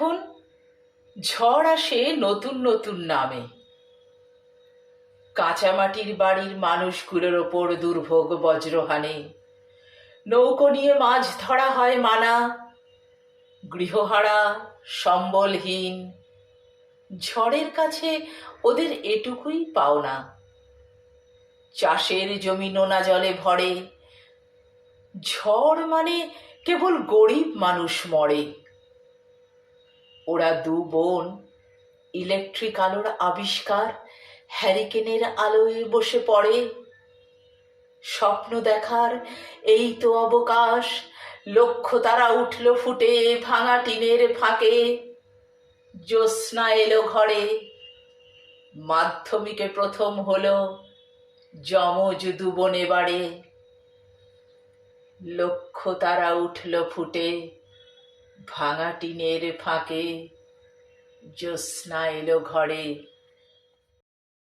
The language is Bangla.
এখন ঝড় আসে নতুন নতুন নামে। কাঁচামাটির বাড়ির মানুষগুলোর ওপর দুর্ভোগ বজ্রহানে। নৌকো নিয়ে মাছ ধরা হয় মানা। গৃহহারা, সম্বলহীন। ঝড়ের কাছে ওদের এটুকুই পাওনা। চাষের জমি নোনা জলে ভরে। ঝড় মানে কেবল গরিব মানুষ মরে। ওরা দু বোন, ইলেকট্রিক আলোর আবিষ্কার, হ্যারিকেনের আলোয় বসে পড়ে। স্বপ্ন দেখার এই তো অবকাশ, লক্ষ্য তারা উঠল ফুটে ভাঙা টিনের ফাঁকে। জ্যোৎস্না এলো ঘরে, মাধ্যমিকে প্রথম হলো যমজ দুবন বাড়ে লক্ষ্য তারা উঠল ফুটে ভাঙা টিনের ফাঁকে জ্যোৎস্না এলো ঘরে।